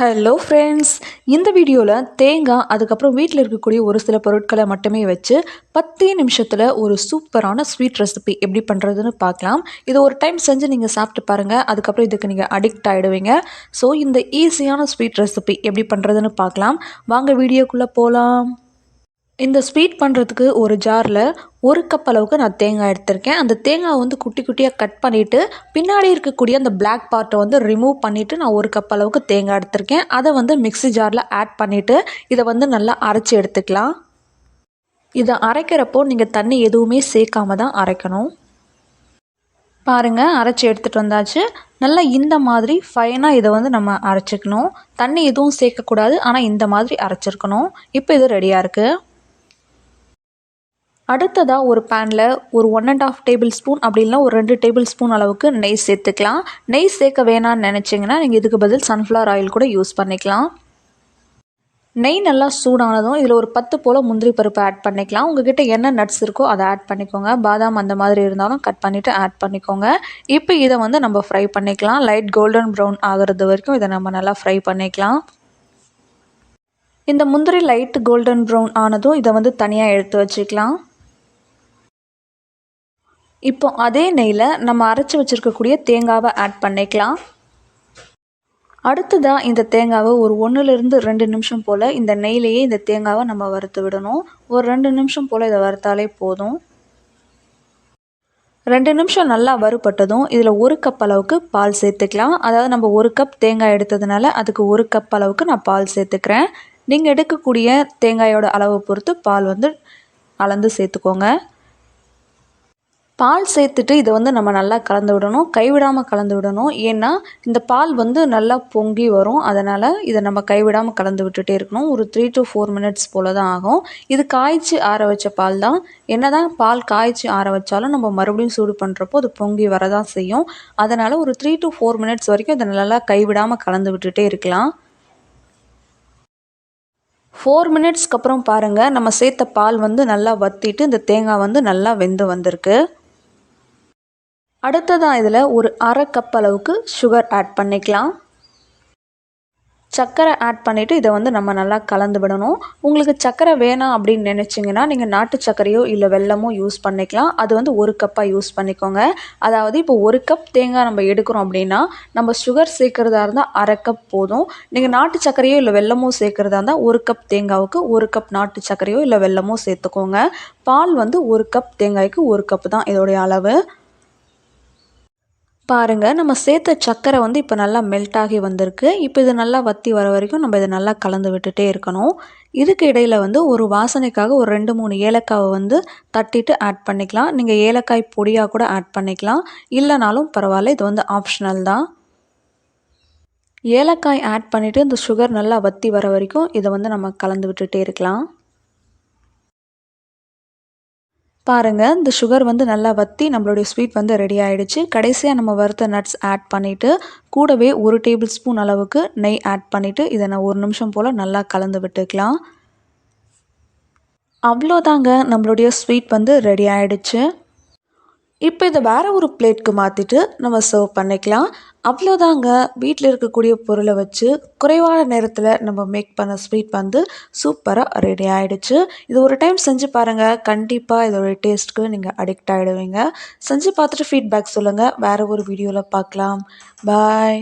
Hello friends இந்த வீடியோவில் தேங்காய் அதுக்கப்புறம் வீட்டில் இருக்கக்கூடிய ஒரு சில பொருட்களை மட்டுமே வச்சு பத்தே நிமிஷத்தில் ஒரு சூப்பரான ஸ்வீட் ரெசிபி எப்படி பண்ணுறதுன்னு பார்க்கலாம். இது ஒரு டைம் செஞ்சு நீங்கள் சாப்பிட்டு பாருங்கள் அதுக்கப்புறம் இதுக்கு நீங்கள் அடிக்ட் ஆகிடுவீங்க ஸோ இந்த ஈஸியான ஸ்வீட் ரெசிபி எப்படி பண்ணுறதுன்னு பார்க்கலாம். வாங்க வீடியோக்குள்ளே போகலாம் இந்த ஸ்வீட் பண்ணுறதுக்கு ஒரு ஜாரில் ஒரு கப் அளவுக்கு நான் தேங்காய் எடுத்திருக்கேன். அந்த தேங்காய் வந்து குட்டி குட்டியாக கட் பண்ணிவிட்டு பின்னாடி இருக்கக்கூடிய அந்த பிளாக் பார்ட்டை வந்து ரிமூவ் பண்ணிவிட்டு நான் ஒரு கப் அளவுக்கு தேங்காய் எடுத்திருக்கேன். அதை வந்து மிக்ஸி ஜாரில் ஆட் பண்ணிவிட்டு இதை வந்து நல்லா அரைச்சி எடுத்துக்கலாம். இதை அரைக்கிறப்போ நீங்கள் தண்ணி எதுவுமே சேர்க்காம தான் அரைக்கணும். பாருங்கள் அரைச்சி எடுத்துகிட்டு வந்தாச்சு. நல்லா இந்த மாதிரி ஃபைனாக இதை வந்து நம்ம அரைச்சிக்கணும். தண்ணி எதுவும் சேர்க்கக்கூடாது ஆனால் இந்த மாதிரி அரைச்சிருக்கணும். இப்போ இது ரெடியாக இருக்குது அடுத்ததாக ஒரு பேனில் ஒரு one and half tablespoon அப்படி இல்லைனா ஒரு ரெண்டு டேபிள் ஸ்பூன் அளவுக்கு நெய் சேர்த்துக்கலாம். நெய் சேர்க்க வேணான்னு நினச்சிங்கன்னா நீங்கள் இதுக்கு பதில் சன்ஃப்ளவர் ஆயில் கூட யூஸ் பண்ணிக்கலாம். நெய் நல்லா சூடானதும் இதில் ஒரு பத்து போல் முந்திரி பருப்பு ஆட் பண்ணிக்கலாம். உங்ககிட்ட என்ன நட்ஸ் இருக்கோ அதை ஆட் பண்ணிக்கோங்க. பாதாம் அந்த மாதிரி இருந்தாலும் கட் பண்ணிவிட்டு ஆட் பண்ணிக்கோங்க. இப்போ இதை வந்து நம்ம ஃப்ரை பண்ணிக்கலாம். லைட் கோல்டன் ப்ரௌன் ஆகிறது வரைக்கும் இதை நம்ம நல்லா ஃப்ரை பண்ணிக்கலாம். இந்த முந்திரி லைட் கோல்டன் ப்ரௌன் ஆனதும் இதை வந்து தனியாக எடுத்து வச்சுக்கலாம். இப்போ அதே நெய்யில் நம்ம அரைச்சி வச்சுருக்கக்கூடிய தேங்காவை ஆட் பண்ணிக்கலாம். அடுத்ததாக இந்த தேங்காவை ஒரு ஒன்றுலேருந்து ரெண்டு நிமிஷம் போல் இந்த நெய்லேயே இந்த தேங்காவை நம்ம வறுத்து விடணும். ஒரு ரெண்டு நிமிஷம் போல் இதை வறுத்தாலே போதும். ரெண்டு நிமிஷம் நல்லா வறுபட்டதும் இதில் ஒரு கப் அளவுக்கு பால் சேர்த்துக்கலாம். அதாவது நம்ம ஒரு கப் தேங்காய் எடுத்ததுனால அதுக்கு ஒரு கப் அளவுக்கு நான் பால் சேர்த்துக்கிறேன். நீங்கள் எடுக்கக்கூடிய தேங்காயோட அளவை பொறுத்து பால் வந்து அளந்து சேர்த்துக்கோங்க. பால் சேர்த்துட்டு இதை வந்து நம்ம நல்லா கலந்து விடணும். கைவிடாமல் கலந்து விடணும். ஏன்னா இந்த பால் வந்து நல்லா பொங்கி வரும். அதனால் இதை நம்ம கைவிடாமல் கலந்து விட்டுட்டே இருக்கணும். ஒரு த்ரீ டு ஃபோர் மினிட்ஸ் போல் தான் ஆகும். இது காய்ச்சி ஆற வச்ச பால் தான். என்ன தான் பால் காய்ச்சி ஆற வச்சாலும் நம்ம மறுபடியும் சூடு பண்ணுறப்போ அது பொங்கி வரதான் செய்யும். அதனால் ஒரு த்ரீ டு ஃபோர் மினிட்ஸ் வரைக்கும் இதை நல்லா கைவிடாமல் கலந்து விட்டுட்டே இருக்கலாம். ஃபோர் மினிட்ஸ்க்கு அப்புறம் பாருங்கள் நம்ம சேர்த்த பால் வந்து நல்லா வற்றிட்டு இந்த தேங்காய் வந்து நல்லா வெந்து வந்திருக்கு. அடுத்ததாக இதில் ஒரு அரை கப் அளவுக்கு சுகர் ஆட் பண்ணிக்கலாம். சர்க்கரை ஆட் பண்ணிவிட்டு இதை வந்து நம்ம நல்லா கலந்து விடணும். உங்களுக்கு சர்க்கரை வேணாம் அப்படின்னு நினச்சிங்கன்னா நீங்கள் நாட்டு சர்க்கரையோ இல்லை வெள்ளமோ யூஸ் பண்ணிக்கலாம். அது வந்து ஒரு கப்பாக யூஸ் பண்ணிக்கோங்க. அதாவது இப்போ ஒரு கப் தேங்காய் நம்ம எடுக்கிறோம் அப்படின்னா நம்ம சுகர் சேர்க்குறதா இருந்தால் அரை கப் போதும். நீங்கள் நாட்டு சர்க்கரையோ இல்லை வெள்ளமோ சேர்க்குறதா இருந்தால் ஒரு கப் தேங்காவுக்கு ஒரு கப் நாட்டு சர்க்கரையோ இல்லை வெள்ளமோ சேர்த்துக்கோங்க. பால் வந்து ஒரு கப் தேங்காய்க்கு ஒரு கப் தான் இதோடைய அளவு. பாருங்கள் நம்ம சேர்த்த சர்க்கரை வந்து இப்போ நல்லா மெல்ட் ஆகி வந்திருக்கு. இப்போ இது நல்லா வத்தி வர வரைக்கும் நம்ம இதை நல்லா கலந்து விட்டுட்டே இருக்கணும். இதுக்கு இடையில் வந்து ஒரு வாசனைக்காக ஒரு ரெண்டு மூணு ஏலக்காவை வந்து தட்டிட்டு ஆட் பண்ணிக்கலாம். நீங்கள் ஏலக்காய் பொடியாக கூட ஆட் பண்ணிக்கலாம். இல்லைனாலும் பரவாயில்ல இது வந்து ஆப்ஷனல் தான். ஏலக்காய் ஆட் பண்ணிவிட்டு இந்த சுகர் நல்லா வத்தி வர வரைக்கும் இதை வந்து நம்ம கலந்து விட்டுட்டே இருக்கலாம். பாருங்கள் இந்த சுகர் வந்து நல்லா வற்றி நம்மளுடைய ஸ்வீட் வந்து ரெடி ஆகிடுச்சு கடைசியாக நம்ம வறுத்த நட்ஸ் ஆட் பண்ணிவிட்டு கூடவே ஒரு டேபிள் ஸ்பூன் அளவுக்கு நெய் ஆட் பண்ணிவிட்டு இதை நான் ஒரு நிமிஷம் போல் நல்லா கலந்து விட்டுக்கலாம். அவ்வளோதாங்க நம்மளுடைய ஸ்வீட் வந்து ரெடி ஆகிடுச்சு இப்போ இதை வேறு ஒரு பிளேட்க்கு மாற்றிட்டு நம்ம சர்வ் பண்ணிக்கலாம். அவ்வளோதாங்க வீட்டில் இருக்கக்கூடிய பொருளை வச்சு குறைவான நேரத்தில் நம்ம மேக் பண்ண ஸ்வீட் வந்து சூப்பராக ரெடி ஆகிடுச்சு இது ஒரு டைம் செஞ்சு பாருங்கள் கண்டிப்பாக இதோடைய டேஸ்ட்டுக்கு நீங்கள் அடிக்ட் ஆகிடுவீங்க செஞ்சு பார்த்துட்டு ஃபீட்பேக் சொல்லுங்கள் வேறு ஒரு வீடியோவில் பார்க்கலாம். பாய்